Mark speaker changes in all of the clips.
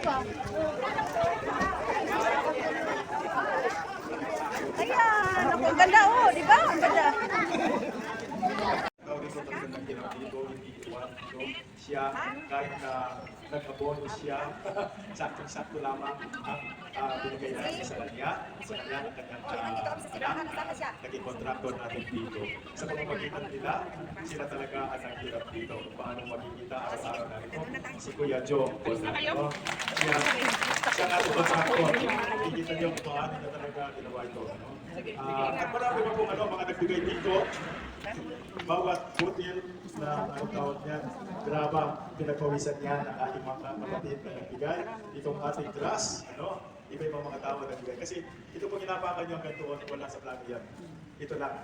Speaker 1: Ayan, ako, ang ganda oh, di ba? Ang ganda.
Speaker 2: Ng siya, kahit na nagkabono siya, sakto-sakto lamang ang uh, binigay natin sa kanya, sa kanya ang kanyang uh, anak, naging kontraktor natin dito. Sa pamamagitan nila, sila talaga ang naghirap dito paano makikita araw-araw na ito. Si Kuya Joe, no? siya, siya nga ito kontraktor. Kikita niyo kung paano na talaga ginawa ito. No? Ah, at marami pa pong ano, mga nagbigay dito, bawat butil na ano tawag niyan, graba, pinagpawisan niya ng ating mga kapatid na nagbigay. Itong ating grass, ano, iba-ibang mga tao na nagbigay. Kasi ito pong inapakan niyo hanggang doon, wala sa plano yan. Ito lang.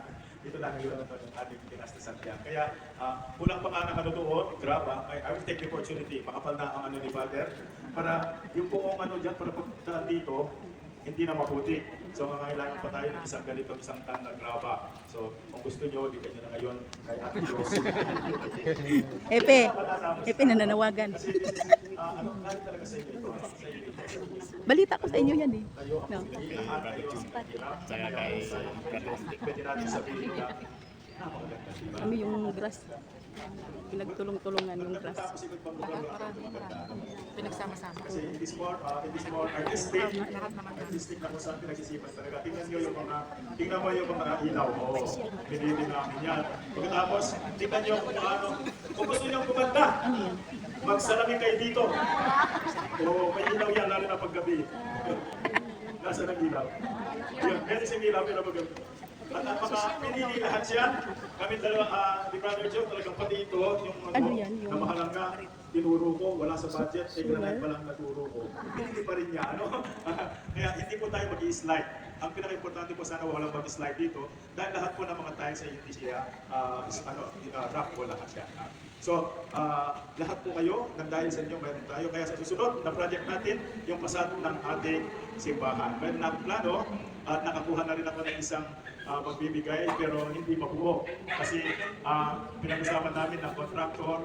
Speaker 2: Ito lang yung ano, ng ating pinastasan yan. Kaya, uh, kulang pa nga ng ano doon, graba, I, I will take the opportunity, makapal na ang ano ni Father, para yung poong ano dyan, para pagdaan dito, hindi na maputi. So mangangailangan pa tayo ng isang ganito, isang tan na graba. So kung gusto nyo, di nyo na ngayon kay Ate.
Speaker 1: Epe, Epe nananawagan.
Speaker 2: Kasi ah, ano, talaga sa inyo ito. Sa inyo.
Speaker 1: Balita ko sa inyo yan eh. No.
Speaker 2: Kaya kay
Speaker 1: Kami yung grass. Pinagtulong-tulungan yung grass.
Speaker 3: Pinagsama-sama.
Speaker 2: Kasi it is more, uh, it is more artistic. Artistic na kung saan pinagsisipan talaga. Tingnan nyo yung mga, tingnan mo yung mga ilaw. Oo, pinili namin yan. Pagkatapos, tingnan nyo kung ano, kung gusto nyo gumanda, magsalamin kayo dito. Oo, may ilaw yan, lalo na paggabi. Nasa ng ilaw. Yun, meron siyang ilaw, pero paggabi. Pinili lahat yan, kami dalawa, ah, di Brother Joe, talagang pati ito, yung ano,
Speaker 1: Ano yan, yung-
Speaker 2: na mahalang nga, tinuro ko, wala sa budget, eh, granite pa lang naturo ko. Hindi pa rin niya, ano? Kaya hindi po tayo mag-i-slide. Ang pinaka-importante po sana walang mag-slide dito, dahil lahat po ng mga tiles ay hindi siya, ah, is- ano, uh, rock po lahat ah. So, ah, lahat po kayo, nang dahil sa inyo, mayroon tayo. Kaya sa susunod na project natin, yung pasad ng ating simbahan. Mayroon na plano, at nakakuha na rin ako ng isang ah, pagbibigay, pero hindi pa buo. Kasi ah, pinag-usapan namin ng contractor,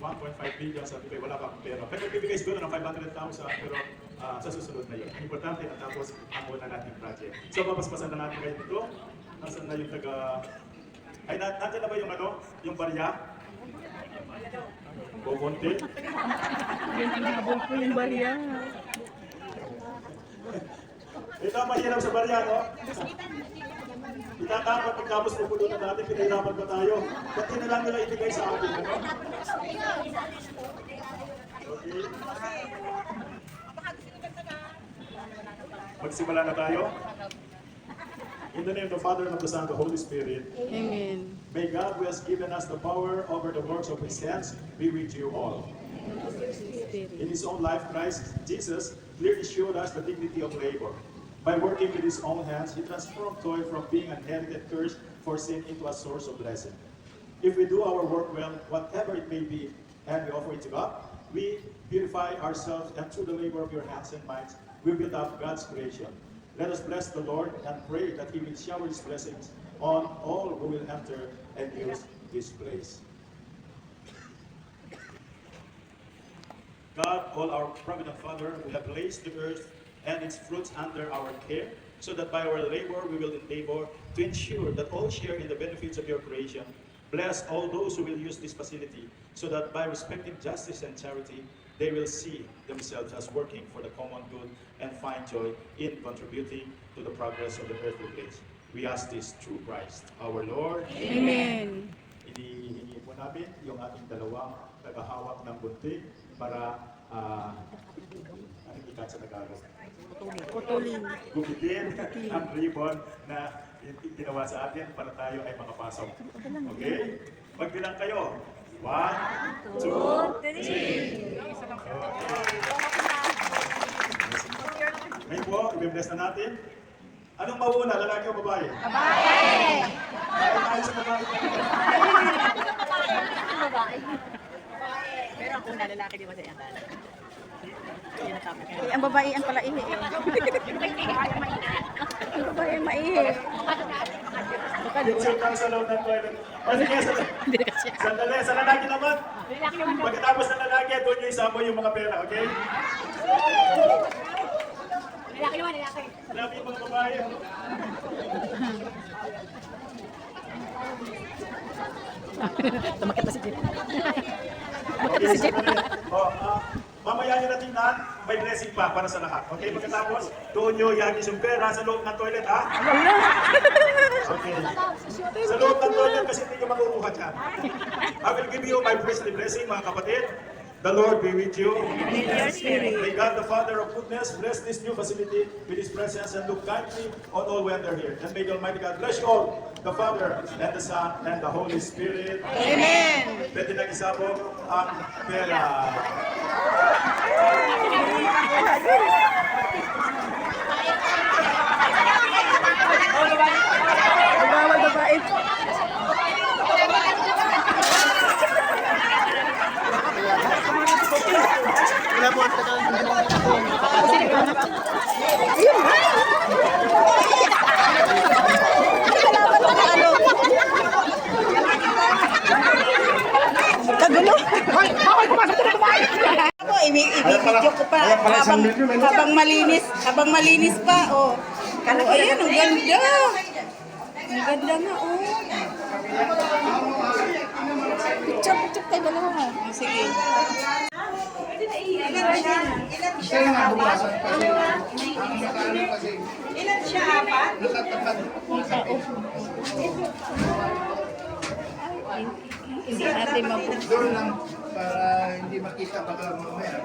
Speaker 2: 1.5 billion, sabi ko, wala pa akong pera. Pero bibigay siguro ng 500,000, pero ah, sa susunod na yun. Importante na tapos ang una nating project. So, mapaspasan na natin kayo dito. Nasaan na yung taga... Ay, na, nandiyan na ba yung ano? Yung barya? Kukunti?
Speaker 1: Habol ko yung barya.
Speaker 2: Ito ang mahirap sa barya, no? Itatapat pagkapos pupulutan natin, pinahirapan pa tayo. Ba't na lang nila ibigay sa atin, ano? Okay. Magsimula na tayo. In the name of the Father, and of the Son, and of the Holy Spirit,
Speaker 1: Amen.
Speaker 2: may God who has given us the power over the works of His hands be with you all. In his own life, Christ Jesus clearly showed us the dignity of labor. By working with his own hands, he transformed toil from being an inherited curse for sin into a source of blessing. If we do our work well, whatever it may be, and we offer it to God, we purify ourselves, and through the labor of your hands and minds, we build up God's creation. Let us bless the Lord and pray that he will shower his blessings on all who will enter and use this place. God, all our provident Father, we have placed the earth and its fruits under our care, so that by our labor we will endeavor to ensure that all share in the benefits of your creation. Bless all those who will use this facility, so that by respecting justice and charity, they will see themselves as working for the common good and find joy in contributing to the progress of the earthly place. We ask this through Christ, our Lord.
Speaker 1: Amen.
Speaker 2: Inihingi po namin yung ating dalawang tagahawak ng bunting para uh, anong ikat sa Tagalog?
Speaker 1: Putulin.
Speaker 2: Gupitin ang ribbon na ginawa sa atin para tayo ay makapasok. Okay? Magbilang kayo. One, two, three. Ngayon po, i-bless na natin. Anong mauna, lalaki o babae? Babae! Tayo sa babae.
Speaker 3: Pero kung na lalaki, di ba sa iyang dalag?
Speaker 1: Eh, ang babae ang pala ihi. ang babae ang maihi. Baka doon.
Speaker 2: Sa loob ng toilet. O sige, sandali. Sa lalaki naman. Pagkatapos ng lalaki, doon yung isama yung mga pera, okay? Lalaki naman, lalaki. Lalaki yung mga babae.
Speaker 1: Tumakit na si
Speaker 2: Jim. Oh, ah, mamaya nyo natin na may blessing pa para sa lahat. Okay, pagkatapos, doon nyo ihagis yung pera sa loob ng toilet, ha? Okay. Sa loob ng toilet kasi hindi ka makukuha dyan. I will give you my priestly blessing, mga kapatid. The Lord be with you. May God the Father of goodness bless this new facility with His presence and look kindly on all when they're here. And may the Almighty God bless you all, the Father and the Son and the Holy Spirit.
Speaker 1: Amen!
Speaker 2: Pwede nang isabog ang pera.
Speaker 1: Bawal babae. Kagulo.
Speaker 4: Ako, i-video ko pa habang, habang malinis, habang malinis pa, oh. Oh, ayan, ang ganda. Ang ganda nga, oh. Picture, picture tayo dalawa mo. Oh, sige. Ilan siya, apat? Hindi natin mabuti.
Speaker 5: Doon para hindi makita baka mamaya.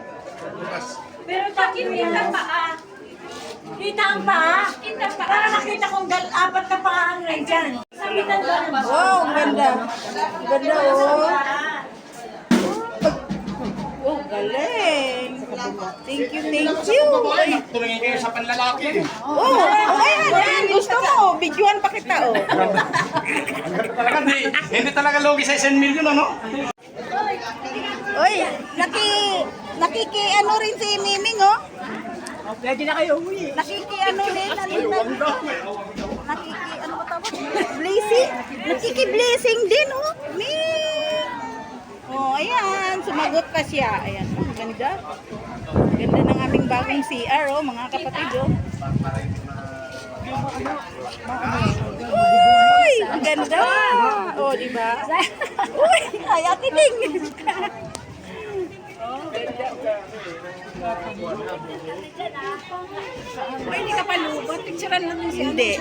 Speaker 5: Bukas.
Speaker 6: Pero bakit kita ang paa? Kita ang paa? Kita ang paa. Para makita kong gal apat na paa ang nandyan. Sabitan ko ng
Speaker 4: Wow, ang ganda. Ang ganda, oh. Oh, galing. Thank you, thank you.
Speaker 5: Tumingin kayo sa panlalaki.
Speaker 4: Oh, oh, ayan, ayan. Gusto mo, videoan pa kita, oh.
Speaker 5: Talaga, hindi, hindi talaga logi sa 1 million, ano?
Speaker 4: Oy, naki, nakiki, ano rin si Miming, oh.
Speaker 1: Pwede na kayo uwi.
Speaker 4: Nakiki, ano rin. Nakiki, ano ba tawag? Blessing. Nakiki blessing din, oh. Ming. Oh, ayan. Sumagot pa siya. Ayan, ang ganda. Ganda ng aming bagong CR, oh, mga kapatid, oh. Uy, ang ganda. Oh, di ba? Uy, ay, ate Ding. Hindi ka pa lubot. Picturean lang yung Hindi.